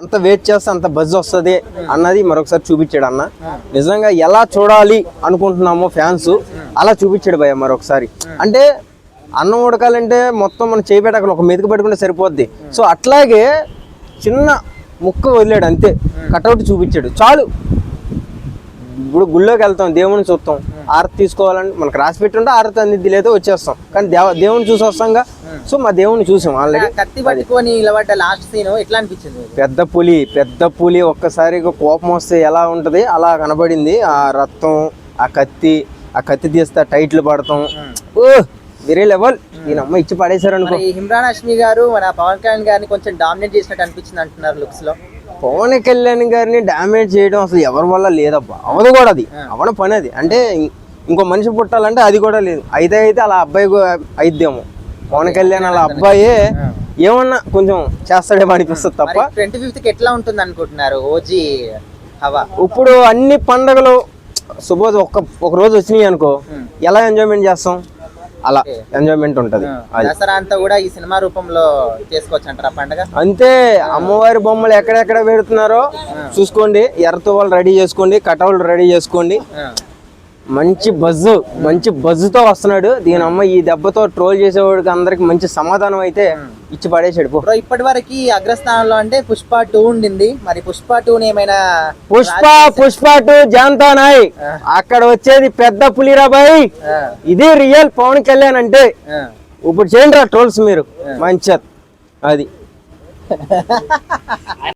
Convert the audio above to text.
ఎంత వెయిట్ చేస్తే అంత బజ్ వస్తుంది అన్నది మరొకసారి చూపించాడు అన్న. నిజంగా ఎలా చూడాలి అనుకుంటున్నామో ఫ్యాన్స్ అలా చూపించాడు భయ మరొకసారి. అంటే అన్నం ఉడకాలంటే మొత్తం మనం చేయి అక్కడ ఒక మెతుకు పెట్టుకుంటే సరిపోద్ది. సో అట్లాగే చిన్న ముక్క వదిలాడు అంతే. కటౌట్ చూపించాడు. చాలు. ఇప్పుడు గుళ్ళోకి వెళ్తాం దేవుని చూస్తాం. ఆరతి తీసుకోవాలంటే మనకు రాసి పెట్టుంటే ఆరతి అందిద్ది లేదో వచ్చేస్తాం. కానీ దేవ దేవుని చూసి వస్తాంగా సో మా దేవుని చూసాం ఆల్రెడీ. కత్తి పట్టుకొని నిలబడ్డ లాస్ట్ సీన్ ఎట్లా అనిపించింది? పెద్ద పులి పెద్ద పులి ఒక్కసారిగా కోపం వస్తే ఎలా ఉంటది? అలా కనబడింది. ఆ రక్తం ఆ కత్తి ఆ కత్తి తీస్తే టైట్లు పడతాం. ఓ వేరే లెవెల్. దీని అమ్మ ఇచ్చి పడేశారు అనుకో మరి ఇమ్రాన్ హష్మి గారు మన పవన్ కళ్యాణ్ గారిని కొంచెం డామినేట్ చేసినట్టు అనిపించింది అంటున్నారు లుక్స్లో పవన్ కళ్యాణ్ గారిని డామేజ్ చేయడం అసలు ఎవరి వల్ల లేదబ్బా? అవదు కూడా అది. అవన పని అది. అంటే ఇంకో మనిషి పుట్టాలంటే అది కూడా లేదు. అయితే అయితే అలా అబ్బాయి అయిద్దేమో. పవన్ కళ్యాణ్ అలా అబ్బాయే ఏమన్నా కొంచెం చేస్తాడేమో అనిపిస్తుంది తప్ప. ట్వంటీ ఫిఫ్త్ ఎట్లా ఉంటుంది అనుకుంటున్నారు ఓజీ హవా? ఇప్పుడు అన్ని పండగలు సపోజ్ ఒక్క ఒక రోజు వచ్చినాయి అనుకో ఎలా ఎంజాయ్మెంట్ చేస్తాం? అలా ఎంజాయ్మెంట్ ఉంటది. దసరా అంతా కూడా ఈ సినిమా రూపంలో చేసుకోవచ్చు అంటారా పండగ? అంతే అమ్మవారి బొమ్మలు ఎక్కడెక్కడ పెడుతున్నారో చూసుకోండి ఎర్రతో వాళ్ళు రెడీ చేసుకోండి కటౌలు రెడీ చేసుకోండి. మంచి బజ్ మంచి buzz తో వస్తున్నాడు. దీని అమ్మ ఈ దెబ్బతో ట్రోల్ చేసేవాడికి అందరికి మంచి సమాధానం అయితే ఇచ్చి పడేసాడు ఇప్పటి వరకు అగ్రస్థానంలో అంటే పుష్ప టూ ఉండింది. మరి పుష్ప టూ ఏమైనా పుష్ప పుష్ప టు జాంతా నాయ్ అక్కడ వచ్చేది పెద్ద పులిరాబాయ్. ఇది రియల్ పవన్ కళ్యాణ్ అంటే. ఇప్పుడు చేయండి రా ట్రోల్స్ మీరు. మంచి అది.